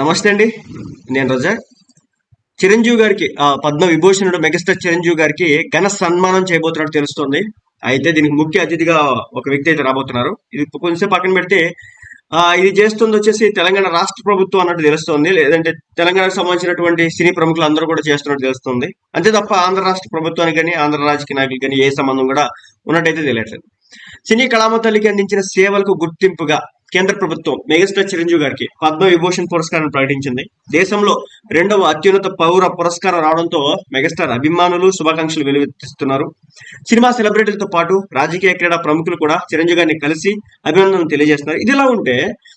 నమస్తే అండి. నేను రోజా. చిరంజీవి గారికి ఆ, పద్మ విభూషణుడు మెగాస్టార్ చిరంజీవి గారికి ఘన సన్మానం చేయబోతున్నట్టు తెలుస్తోంది. అయితే దీనికి ముఖ్య అతిథిగా ఒక వ్యక్తి అయితే రాబోతున్నారు. ఇది కొంచెం పక్కన పెడితే ఇది చేస్తుంది వచ్చేసి తెలంగాణ రాష్ట్ర ప్రభుత్వం అన్నట్టు తెలుస్తోంది. లేదంటే తెలంగాణకు సంబంధించినటువంటి సినీ ప్రముఖులు అందరూ కూడా చేస్తున్నట్టు తెలుస్తుంది. అంతే తప్ప ఆంధ్ర రాష్ట్ర ప్రభుత్వానికి కానీ ఆంధ్ర రాజకీయ నాయకులు కానీ ఏ సంబంధం కూడా ఉన్నట్టయితే తెలియట్లేదు. సినీ కళామ తల్లికి అందించిన సేవలకు గుర్తింపుగా కేంద్ర ప్రభుత్వం మెగాస్టార్ చిరంజీవి గారికి పద్మవిభూషణ్ పురస్కారం ప్రకటించింది. దేశంలో రెండవ అత్యున్నత పౌర పురస్కారం రావడంతో మెగాస్టార్ అభిమానులు శుభాకాంక్షలు వెలువెత్తిస్తున్నారు. సినిమా సెలబ్రిటీలతో పాటు రాజకీయ క్రీడా ప్రముఖులు కూడా చిరంజీవి గారిని కలిసి అభినందనలు తెలియజేస్తున్నారు. ఇదిలా ఉంటే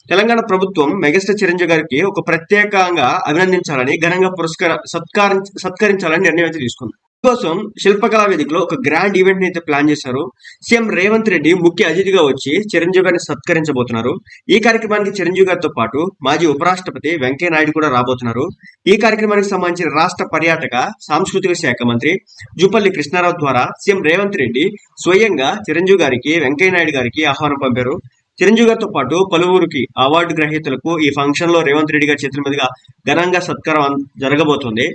తెలంగాణ ప్రభుత్వం మెగాస్టార్ చిరంజీవి గారికి ఒక ప్రత్యేకంగా అభినందించాలని ఘనంగా పురస్కార సత్కారం సత్కరించాలని నిర్ణయం తీసుకుంది. కోసం శిల్పకళా వేదికలో ఒక గ్రాండ్ ఈవెంట్ని అయితే ప్లాన్ చేశారు. సీఎం రేవంత్ రెడ్డి ముఖ్య అతిథిగా వచ్చి చిరంజీవి గారిని సత్కరించబోతున్నారు. ఈ కార్యక్రమానికి చిరంజీవి గారితో పాటు మాజీ ఉపరాష్ట్రపతి వెంకయ్య నాయుడు కూడా రాబోతున్నారు. ఈ కార్యక్రమానికి సంబంధించిన రాష్ట్ర పర్యాటక సాంస్కృతిక శాఖ మంత్రి జూపల్లి కృష్ణారావు ద్వారా సీఎం రేవంత్ రెడ్డి స్వయంగా చిరంజీవి గారికి వెంకయ్య నాయుడు గారికి ఆహ్వానం పంపారు. చిరంజీవి గారితో పాటు పలువురికి అవార్డు గ్రహీతలకు ఈ ఫంక్షన్లో రేవంత్ రెడ్డి గారి చేతుల మీదుగా ఘనంగా సత్కారం జరగబోతుంది.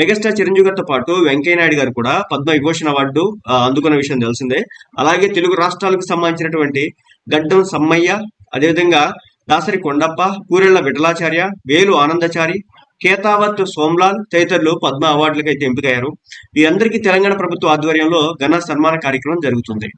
మెగాస్టార్ చిరంజీవి గారితో పాటు వెంకయ్య నాయుడు గారు కూడా పద్మ విభూషణ్ అవార్డు అందుకున్న విషయం తెలిసిందే. అలాగే తెలుగు రాష్ట్రాలకు సంబంధించినటువంటి గడ్డం సమ్మయ్య అదేవిధంగా దాసరి కొండప్ప కూరెళ్ళ విఠలాచార్య వేలు ఆనందచారి కేతావత్ సోమ్లాల్ తదితరులు పద్మ అవార్డులకు అయితే ఎంపికయ్యారు. వీరందరికీ తెలంగాణ ప్రభుత్వ ఆధ్వర్యంలో ఘన సన్మాన కార్యక్రమం జరుగుతుంది.